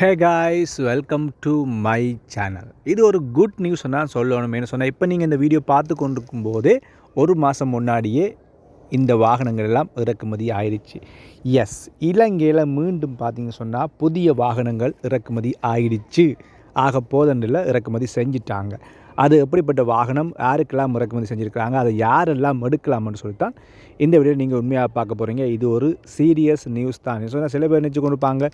Hey guys welcome to my channel இது ஒரு good news தான் சொல்லணும் என்ன சொன்னால் இப்போ நீங்கள் இந்த வீடியோ பார்த்து கொண்டிருக்கும் போதே ஒரு மாதம் முன்னாடியே இந்த வாகனங்கள் எல்லாம் இறக்குமதி ஆயிடுச்சு. எஸ் இலங்கையில் மீண்டும் பார்த்தீங்க சொன்னால் புதிய வாகனங்கள் இறக்குமதி ஆயிடுச்சு. ஆக போதண்டில் இறக்குமதி செஞ்சிட்டாங்க. அது எப்படிப்பட்ட வாகனம் யாருக்கெல்லாம் இறக்குமதி செஞ்சுருக்கிறாங்க அதை யாரெல்லாம் எடுக்கலாம்னு சொல்லித்தான் இந்த வீடியோ நீங்கள் உண்மையாக பார்க்க போகிறீங்க இது ஒரு சீரியஸ் நியூஸ் தான். சொன்னால் சில பேர் நினச்சி கொண்டிருப்பாங்க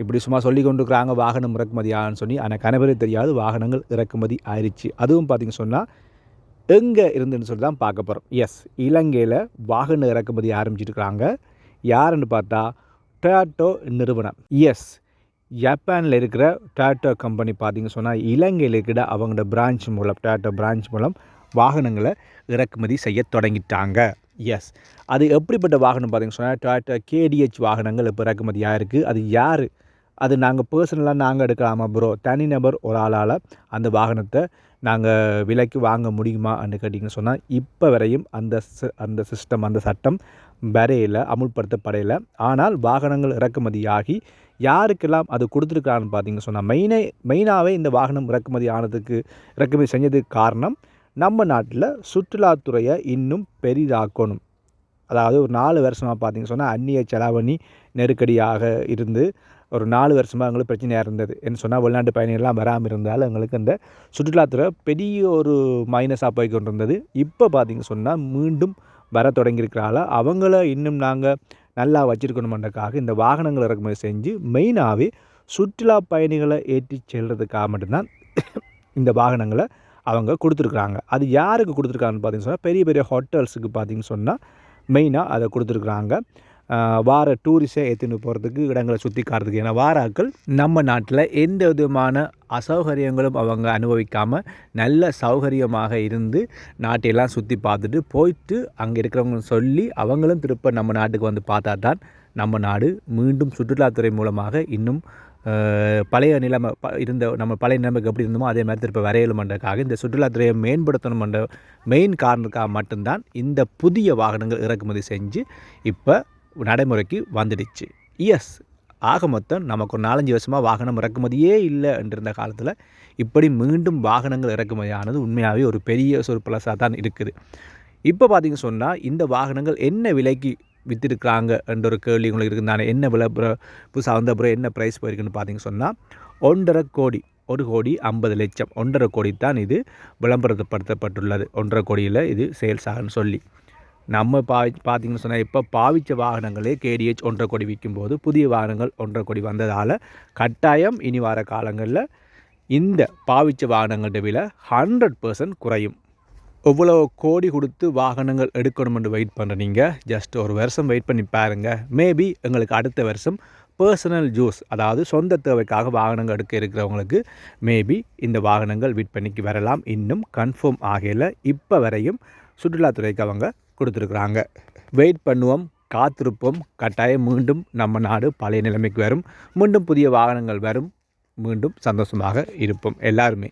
இப்படி சும்மா சொல்லி கொண்டிருக்கிறாங்க வாகனம் இறக்குமதியான்னு சொல்லி. ஆனால் கணவரே தெரியாது வாகனங்கள் இறக்குமதி ஆயிடுச்சு அதுவும் பார்த்திங்க சொன்னால் எங்கே இருந்துன்னு சொல்லி தான் பார்க்க போகிறோம் எஸ் இலங்கையில் வாகன இறக்குமதி ஆரம்பிச்சிருக்கிறாங்க. யாருன்னு பார்த்தா டொயாட்டோ நிறுவனம். எஸ் ஜப்பானில் இருக்கிற டொயாட்டோ கம்பெனி பார்த்திங்க சொன்னால் இலங்கையில் இருக்கிற அவங்களோட பிரான்ச் மூலம் டொயாட்டோ பிரான்ச் மூலம் வாகனங்களை இறக்குமதி செய்ய தொடங்கிட்டாங்க. எஸ் அது எப்படிப்பட்ட வாகனம் பார்த்திங்க சொன்னால் டொயாட்டோ கேடிஹெச் வாகனங்கள் இப்போ இறக்குமதியாக இருக்குது அது யார்? அது நாங்கள் பர்சனலாக நாங்கள் எடுக்கலாமா ப்ரோ தனிநபர் ஒரு ஆளால் அந்த வாகனத்தை நாங்கள் விலைக்கு வாங்க முடியுமான்னு கேட்டிங்கன்னு சொன்னால் இப்போ வரையும் அந்த அந்த சிஸ்டம் அந்த சட்டம் வரையில் அமுல்படுத்தப்படையில் ஆனால் வாகனங்கள் இறக்குமதியாகி யாருக்கெல்லாம் அது கொடுத்துருக்கான்னு பார்த்தீங்க சொன்னால் மெயினே மெயினாகவே இந்த வாகனம் இறக்குமதி ஆனதுக்கு இறக்குமதி செஞ்சதுக்கு காரணம் நம்ம நாட்டில் சுற்றுலாத்துறையை இன்னும் பெரிதாக்கணும். அதாவது ஒரு நாலு வருஷமாக பார்த்திங்க சொன்னால் அந்நிய செலாவணி நெருக்கடியாக இருந்து ஒரு நாலு வருஷமாக எங்களுக்கு பிரச்சனையாக இருந்தது. என்ன சொன்னால் வெளிநாட்டு பயணிகள்லாம் வராமல் இருந்தாலும் எங்களுக்கு அந்த சுற்றுலாத்துறை பெரிய ஒரு மைனஸாக போய் கொண்டு இருந்தது இப்போ பார்த்திங்க சொன்னால் மீண்டும் வர தொடங்கியிருக்கிறால அவங்கள இன்னும் நாங்கள் நல்லா வச்சுருக்கணுமன்றக்காக இந்த வாகனங்கள் இறக்குமதி செஞ்சு மெயினாகவே சுற்றுலா பயணிகளை ஏற்றி செல்கிறதுக்காக மட்டும்தான் இந்த வாகனங்களை அவங்க கொடுத்துருக்குறாங்க. அது யாருக்கு கொடுத்துருக்காங்கன்னு பார்த்தீங்கன்னு சொன்னால் பெரிய பெரிய ஹோட்டல்ஸுக்கு பார்த்திங்கன்னு சொன்னால் மெயினாக அதை கொடுத்துருக்குறாங்க. வார டூரிஸ்டை ஏற்றின்னு போகிறதுக்கு இடங்களை சுற்றி காட்டுறதுக்கு. ஏன்னா வாராக்கள் நம்ம நாட்டில் எந்த விதமான அசௌகரியங்களும் அவங்க அனுபவிக்காமல் நல்ல சௌகரியமாக இருந்து நாட்டையெல்லாம் சுற்றி பார்த்துட்டு போயிட்டு அங்கே இருக்கிறவங்க சொல்லி அவங்களும் திருப்ப நம்ம நாட்டுக்கு வந்து பார்த்தா தான் நம்ம நாடு மீண்டும் சுற்றுலாத்துறை மூலமாக இன்னும் பழைய நிலைமை ப இருந்த நம்ம பழைய நிலைமைக்கு எப்படி இருந்தோமோ அதே மாதிரி திருப்ப வரையலுமன்றக்காக இந்த சுற்றுலாத்துறையை மேம்படுத்தணுமன்ற மெயின் காரணத்துக்காக மட்டும்தான் இந்த புதிய வாகனங்கள் இறக்குமதி செஞ்சு இப்போ நடைமுறைக்கு வந்துடுச்சு. எஸ் ஆக மொத்தம் நமக்கு ஒரு நாலஞ்சு வருஷமாக வாகனம் இறக்குமதியே இல்லை என்றிருந்த காலத்தில் இப்படி மீண்டும் வாகனங்கள் இறக்குமதியானது உண்மையாகவே ஒரு பெரிய ஒரு ப்ளஸாக தான் இருக்குது. இப்போ பார்த்திங்க சொன்னால் இந்த வாகனங்கள் என்ன விலைக்கு விற்றுருக்குறாங்க என்ற ஒரு கேள்வி உங்களுக்கு இருக்குதானே என்ன விலை புதுசாக வந்த அப்புறம் என்ன ப்ரைஸ் போயிருக்குன்னு பார்த்திங்க சொன்னால் ஒன்றரை கோடி ஒரு கோடி ஐம்பது லட்சம். ஒன்றரை கோடி தான் இது விளம்பரப்படுத்தப்பட்டுள்ளது. ஒன்றரை கோடியில் இது சேல்ஸ் ஆகுன்னு சொல்லி. நம்ம பா பார்த்திங்கன்னு சொன்னால் இப்போ பாவித்த வாகனங்களே கேடிஹெச் ஒன்றரை கோடி விற்கும்போது புதிய வாகனங்கள் ஒன்றரை கோடி வந்ததால் கட்டாயம் இனி வர காலங்களில் இந்த பாவித்த வாகனங்கள்ட விலை ஹண்ட்ரட் பர்சன்ட் குறையும். எவ்வளோ கோடி கொடுத்து வாகனங்கள் எடுக்கணும்னு வெயிட் பண்ணுற நீங்கள் ஜஸ்ட் ஒரு வருஷம் வெயிட் பண்ணி பாருங்கள் மேபி எங்களுக்கு அடுத்த வருஷம் பர்சனல் ஜூஸ் அதாவது சொந்த தேவைக்காக வாகனங்கள் எடுக்க இருக்கிறவங்களுக்கு மேபி இந்த வாகனங்கள் விற்பனைக்கு வரலாம். இன்னும் கன்ஃபார்ம் ஆகலை. இப்போ வரையும் சுற்றுலாத்துறைக்கு அவங்க கொடுத்துருக்குறாங்க. வெயிட் பண்ணுவோம் காத்திருப்போம். கட்டாயம் மீண்டும் நம்ம நாடு பழைய நிலைமைக்கு வரும். மீண்டும் புதிய வாகனங்கள் வரும். மீண்டும் சந்தோஷமாக இருப்போம். எல்லாருமே.